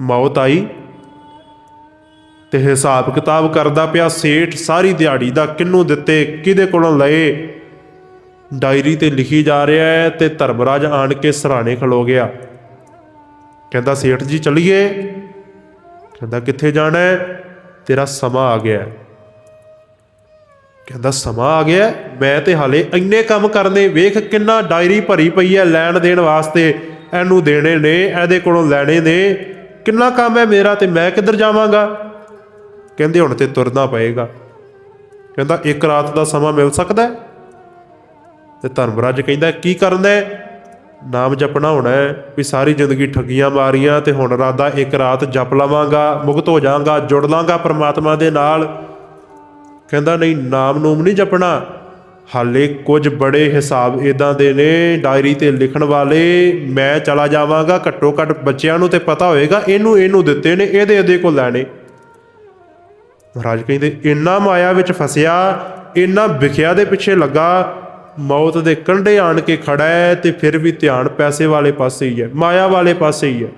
ਮੌਤ ਆਈ ਤੇ ਹਿਸਾਬ ਕਿਤਾਬ ਕਰਦਾ ਪਿਆ ਸੇਠ ਸਾਰੀ ਦਿਹਾੜੀ ਦਾ ਕਿੰਨੂੰ ਦਿੱਤੇ, ਕਿਹਦੇ ਕੋਲੋਂ ਲਏ? ਡਾਇਰੀ ਤੇ ਲਿਖੀ ਜਾ ਰਿਹਾ ਹੈ ਤੇ ਧਰਮਰਾਜ ਆਣ ਕੇ ਸਰਾਣੇ ਖਲੋ ਗਿਆ। ਕਹਿੰਦਾ, ਸੇਠ ਜੀ ਚੱਲੀਏ? ਕਹਿੰਦਾ, ਕਿੱਥੇ ਜਾਣਾ ਹੈ? ਤੇਰਾ ਸਮਾਂ ਆ ਗਿਆ ਕਹਿੰਦਾ, ਸਮਾਂ ਆ ਗਿਆ ਮੈਂ ਤੇ ਹਾਲੇ ਇੰਨੇ ਕੰਮ ਕਰਨੇ, ਵੇਖ ਕਿੰਨਾ ਡਾਇਰੀ ਭਰੀ ਪਈ ਹੈ ਲੈਣ ਦੇਣ ਵਾਸਤੇ। ਇਹਨੂੰ ਦੇਣੇ ਨੇ, ਇਹਦੇ ਕੋਲੋਂ ਲੈਣੇ ਨੇ। ਕਿੰਨਾ ਕੰਮ ਹੈ ਮੇਰਾ ਤੇ ਮੈਂ ਕਿੱਧਰ ਜਾਵਾਂਗਾ? ਕਹਿੰਦੇ ਹੁਣ ਤੇ ਤੁਰਨਾ ਪਏਗਾ। ਕਹਿੰਦਾ ਇੱਕ ਰਾਤ ਦਾ ਸਮਾਂ ਮਿਲ ਸਕਦਾ ਹੈ? ਤੇ ਧਰਮਰਾਜ ਕਹਿੰਦਾ, ਕੀ ਕਰਨਾ ਹੈ? ਨਾਮ ਜਪਣਾ ਹੋਣਾ ਹੈ, ਵੀ ਸਾਰੀ ਜ਼ਿੰਦਗੀ ਠੱਗੀਆਂ ਮਾਰੀਆਂ ਤੇ ਹੁਣ ਰਾਦਾ ਇੱਕ ਰਾਤ ਜਪ ਲਵਾਂਗਾ, ਮੁਕਤ ਹੋ ਜਾਵਾਂਗਾ, ਜੁੜ ਲਾਂਗਾ ਪਰਮਾਤਮਾ ਦੇ ਨਾਲ। ਕਹਿੰਦਾ, ਨਹੀਂ ਨਾਮ ਨੂਮ ਨਹੀਂ ਜਪਣਾ। ਹਾਲੇ ਕੁਝ ਬੜੇ ਹਿਸਾਬ ਇਦਾਂ ਦੇ ਨੇ, ਡਾਇਰੀ ਤੇ ਲਿਖਣ ਵਾਲੇ, ਮੈਂ ਚਲਾ ਜਾਵਾਂਗਾ, ਘੱਟੋ ਘੱਟ ਬੱਚਿਆਂ ਨੂੰ ਤੇ ਪਤਾ ਹੋਏਗਾ, ਇਹਨੂੰ ਇਹਨੂੰ ਦਿੱਤੇ ਨੇ, ਇਹਦੇ ਇਹਦੇ ਕੋਲ ਲੈਣੇ। ਮਹਾਰਾਜ ਕਹਿੰਦੇ, ਇੰਨਾ ਮਾਇਆ ਵਿੱਚ ਫਸਿਆ, ਇੰਨਾ ਵਿਖਿਆ ਦੇ ਪਿੱਛੇ ਲੱਗਾ, ਮੌਤ ਦੇ ਕੰਢੇ ਆਣ ਕੇ ਖੜਾ ਹੈ ਤੇ ਫਿਰ ਵੀ ਧਿਆਨ ਪੈਸੇ ਵਾਲੇ ਪਾਸੇ ਹੀ ਹੈ, ਮਾਇਆ ਵਾਲੇ ਪਾਸੇ ਹੀ ਹੈ।